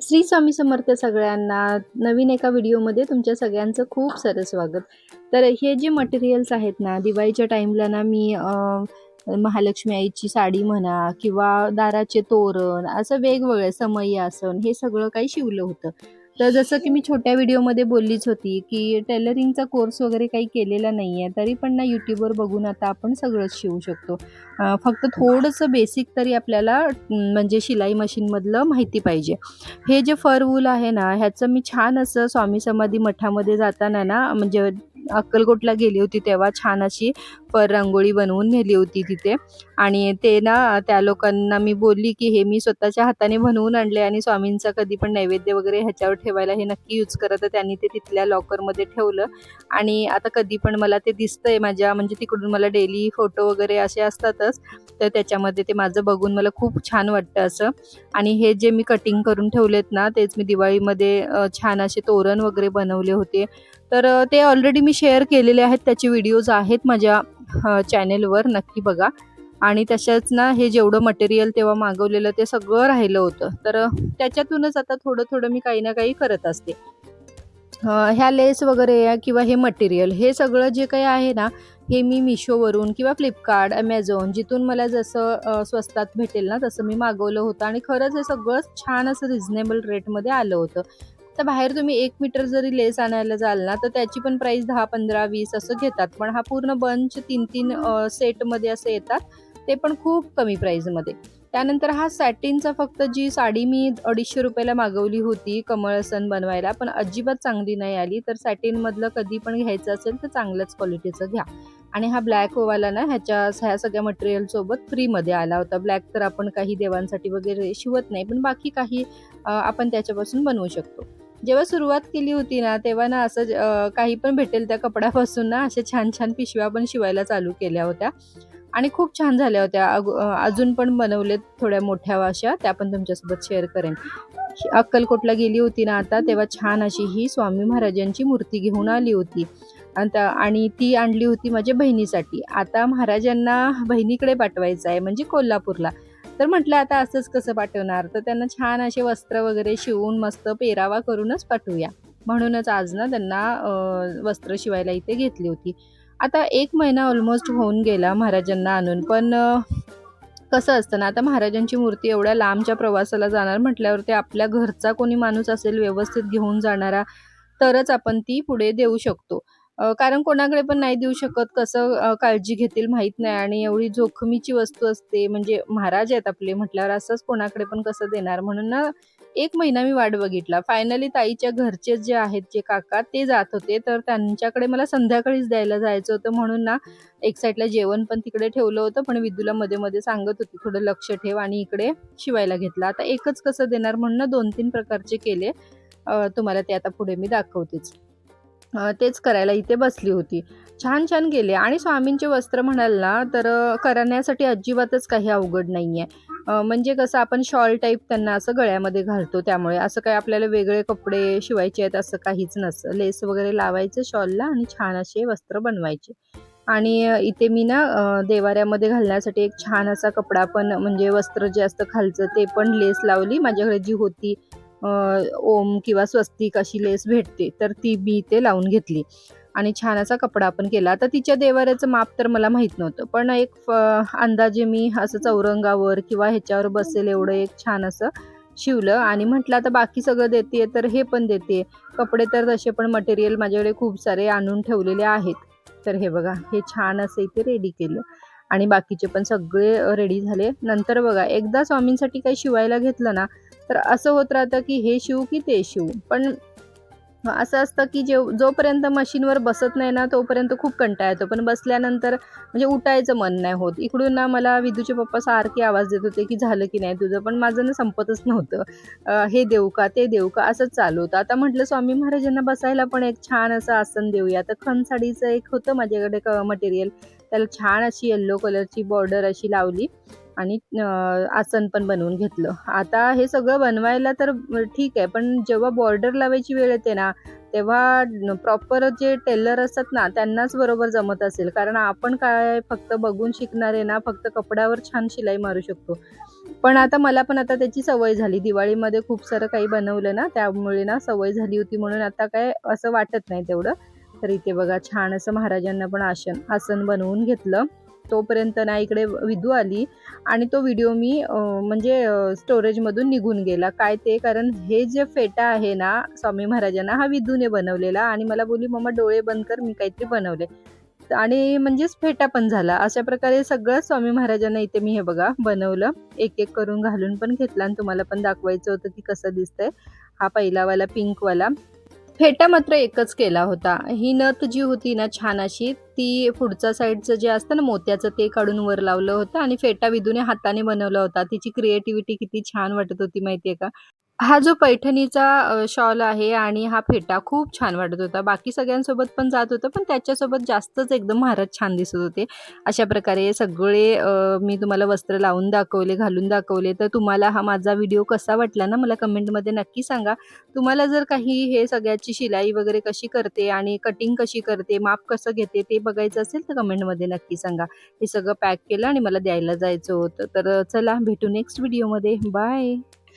श्री स्वामी समर्थ सगळ्यांना नवीन एका व्हिडिओमध्ये तुमच्या सगळ्यांचं खूप सारं स्वागत. तर हे जे मटेरियल्स आहेत ना दिवाळीच्या टाईमला ना मी महालक्ष्मी आईची साडी म्हणा किंवा दाराचे तोरण असं वेगवेगळे समई आसन हे सगळं काही शिवलं होतं. तर जसं की मी छोट्या व्हिडिओमध्ये बोललीच होती की टेलरिंगचा कोर्स वगैरे काही केलेला नाही आहे तरी पण ना यूट्यूबवर बघून आता आपण सगळंच शिवू शकतो. फक्त थोडंसं बेसिक तरी आपल्याला म्हणजे शिलाई मशीनमधलं माहिती पाहिजे. हे जे फर वूल आहे ना ह्याचं मी छान असं स्वामी समाधी मठामध्ये जाताना ना म्हणजे अक्कलकोटला गेली होती तेव्हा छान अशी फर रांगोळी बनवून नेली होती तिथे. आणि ते ना त्या लोकांना मी बोलली की हे मी स्वतःच्या हाताने बनवून आणले आणि स्वामींचा कधी पण नैवेद्य वगैरे ह्याच्यावर ठेवायला हे नक्की यूज करत. त्यांनी ते तिथल्या लॉकरमध्ये ठेवलं. आणि आता कधी पण मला ते दिसतंय माझ्या म्हणजे तिकडून मला डेली फोटो वगैरे असे असतातच. तर त्याच्यामध्ये ते माझं बघून मला खूप छान वाटतं असं. आणि हे जे मी कटिंग करून ठेवलेत ना तेच मी दिवाळीमध्ये छान असे तोरण वगैरे बनवले होते. तर ते ऑलरेडी मी शेअर केलेले आहेत त्याचे व्हिडिओज आहेत माझ्या चॅनेलवर नक्की बघा. आणि तशाच ना हे जेवढं मटेरियल तेव्हा मागवलेलं ते सगळं राहिलं होतं. तर त्याच्यातूनच आता थोडं थोडं मी काही ना काही करत असते. ह्या लेस वगैरे या किंवा हे मटेरियल हे सगळं जे काही आहे ना हे मी मिशोवरून किंवा फ्लिपकार्ट ॲमेझॉन जिथून मला जसं स्वस्तात भेटेल ना तसं मी मागवलं होतं. आणि खरंच हे सगळं छान असं रिझनेबल रेटमध्ये आलं होतं. तर बाहेर तुम्ही एक मीटर जरी लेस आणायला जाल ना तर त्याची पण प्राईस दहा पंधरा वीस असं घेतात. पण हा पूर्ण बंच तीन तीन सेटमध्ये असं येतात. ते पण खूप कमी प्राईजमध्ये त्यानंतर हा सॅटिनचा फक्त जी साडी मी अडीचशे रुपयाला मागवली होती कमळसन बनवायला पण अजिबात चांगली नाही आली. तर सॅटिनमधलं कधी पण घ्यायचं असेल तर चांगल्याच क्वालिटीचं घ्या. आणि हा ब्लॅक ओवाला ना ह्याच्या ह्या सगळ्या मटेरियलसोबत फ्रीमध्ये आला होता. ब्लॅक तर आपण काही देवांसाठी वगैरे शिवत नाही पण बाकी काही आपण त्याच्यापासून बनवू शकतो. जेव्हा सुरुवात केली होती ना तेव्हा ना असं काही पण भेटेल त्या कपड्यापासून ना अशा छान छान पिशव्या पण शिवायला चालू केल्या होत्या. आणि खूप छान झाल्या होत्या. अजून पण बनवलेत थोड्या मोठ्या अशा त्या पण तुमच्यासोबत शेअर करेन. अक्कलकोटला गेली होती ना आता तेव्हा छान अशी ही स्वामी महाराजांची मूर्ती घेऊन आली होती. आणि ती आणली होती माझ्या बहिणीसाठी. आता महाराजांना बहिणीकडे पाठवायचं आहे म्हणजे कोल्हापूरला. तर म्हटलं आता असंच कसं पाठवणार? तर त्यांना छान असे वस्त्र वगैरे शिवून मस्त पेरावा करूनच पाठवूया. म्हणूनच आज ना त्यांना वस्त्र शिवायला इथे घेतली होती. आता एक महिना ऑलमोस्ट होऊन गेला महाराजांना आणून पण कसं असतं ना आता महाराजांची मूर्ती एवढ्या लांबच्या प्रवासाला जाणार म्हटल्यावर ते आपल्या घरचा कोणी माणूस असेल व्यवस्थित घेऊन जाणारा तरच आपण ती पुढे देऊ शकतो. कारण कोणाकडे पण नाही देऊ शकत कसं काळजी घेतील माहीत नाही आणि एवढी जोखमीची वस्तू असते म्हणजे महाराज आहेत आपले म्हटल्यावर असंच कोणाकडे पण कसं देणार? म्हणून ना एक महिना मी वाट बघितला. फायनली ताईच्या घरचे जे आहेत जे काका ते जात होते. तर त्यांच्याकडे मला संध्याकाळीच द्यायला जायचं होतं. म्हणून ना एक साईडला जेवण पण तिकडे ठेवलं होतं. पण विदूला मध्ये मध्ये सांगत होती थोडं लक्ष ठेव आणि इकडे शिवायला घेतलं. आता एकच कसं देणार? म्हणून ना दोन तीन प्रकारचे केले. तुम्हाला ते आता पुढे मी दाखवतेच. तेच करायला इथे बसली होती. छान छान गेले. आणि स्वामींचे वस्त्र म्हणाल ना तर करण्यासाठी अजिबातच काही अवघड नाही आहे म्हणजे कसं आपण शॉल टाईप त्यांना असं गळ्यामध्ये घालतो त्यामुळे. असं काही आपल्याला वेगळे कपडे शिवायचे आहेत असं काहीच नसतं. लेस वगैरे लावायचं शॉलला आणि छान असे वस्त्र बनवायचे. आणि इथे मी ना देवाऱ्यामध्ये घालण्यासाठी एक छान असा कपडा पण म्हणजे वस्त्र जे असतं खालचं ते पण लेस लावली. माझ्याकडे जी होती ओम किंवा स्वस्तिक अशी लेस भेटते तर ती मी इथे लावून घेतली. आणि छान असा कपडा आपण केला. आता तिच्या देवाऱ्याचं माप तर मला माहीत नव्हतं पण एक फ- अंदाजे मी असं चौरंगावर किंवा ह्याच्यावर बसेल एवढं एक छान असं शिवलं. आणि म्हटलं आता बाकी सगळं देते तर हे पण देते कपडे तर तसे पण मटेरियल माझ्याकडे खूप सारे आणून ठेवलेले आहेत. तर हे बघा हे छान असं इथे रेडी केलं. आणि बाकीचे पण सगळे रेडी झाले. नंतर बघा एकदा स्वामींसाठी काही शिवायला घेतलं ना तर असं होत राहतं की हे शिवू की ते शिवू. पण असं असतं की जे जोपर्यंत मशीनवर बसत नाही ना तोपर्यंत खूप कंटाळा येतो. पण बसल्यानंतर म्हणजे उठायचं मन नाही होत. इकडून ना मला विदूचे पप्पा सारखे आवाज देत होते की झालं की नाही तुझं पण माझं ना संपतच नव्हतं. हे देऊ का ते देऊ का असंच चालू होतं. आता म्हटलं स्वामी महाराजांना बसायला पण एक छान असं आसन देऊया. तर खण साडीचं एक होतं माझ्याकडे मटेरियल त्याला छान अशी येल्लो कलरची बॉर्डर अशी लावली. आणि आसन पण बनवून घेतलं. आता हे सगळं बनवायला तर ठीक आहे पण जेव्हा बॉर्डर लावायची वेळ येते ना तेव्हा प्रॉपर जे टेलर असतात ना त्यांनाच बरोबर जमत असेल. कारण आपण काय फक्त बघून शिकणारे ना फक्त कपड्यावर छान शिलाई मारू शकतो. पण आता मला पण आता त्याची सवय झाली. दिवाळीमध्ये खूप सारं काही बनवलं ना त्यामुळे ना सवय झाली होती म्हणून आता काय असं वाटत नाही तेवढं. तर इथे बघा छान असं महाराजांना पण आसन आसन बनवून घेतलं. तोपर्यंत ना इकडे विधू आली आणि तो व्हिडिओ मी म्हणजे स्टोरेजमधून निघून गेला. काय ते? कारण हे जे फेटा आहे ना स्वामी महाराजांना हा विधूने बनवलेला आणि मला बोलली मम्मा डोळे बंद कर मी काहीतरी बनवले. आणि म्हणजेच फेटा पण झाला. अशा प्रकारे सगळं स्वामी महाराजांना इथे मी हे बघा बनवलं. एक एक करून घालून पण घेतला आणि तुम्हाला पण दाखवायचं होतं की कसं दिसतंय. हा पहिलावाला पिंकवाला फेटा मात्र एकच केला होता. ही नथ जी होती ना छान अशी ती पुढच्या साईडचं जे असतं ना मोत्याचं ते काढून वर लावलं होतं आणि फेटा विधूने हाताने बनवला होता. तिची क्रिएटिव्हिटी किती छान वाटत होती माहितीये का? हा जो पैठणीचा शॉल आहे आणि हा फेटा खूप छान वाटत होता. बाकी सगळ्यांसोबत पण जात होतं पण त्याच्यासोबत जास्तच एकदम महाराज छान दिसत होते. अशा प्रकारे सगळे अ, मी तुम्हाला वस्त्र लावून दाखवले घालून दाखवले. तर तुम्हाला हा माझा व्हिडिओ कसा वाटला ना मला कमेंटमध्ये नक्की सांगा. तुम्हाला जर काही हे सगळ्याची शिलाई वगैरे कशी करते आणि कटिंग कशी करते माप कसं घेते ते बघायचं असेल तर कमेंटमध्ये नक्की सांगा. हे सगळं पॅक केलं आणि मला द्यायला जायचं होतं. तर चला भेटू नेक्स्ट व्हिडिओमध्ये बाय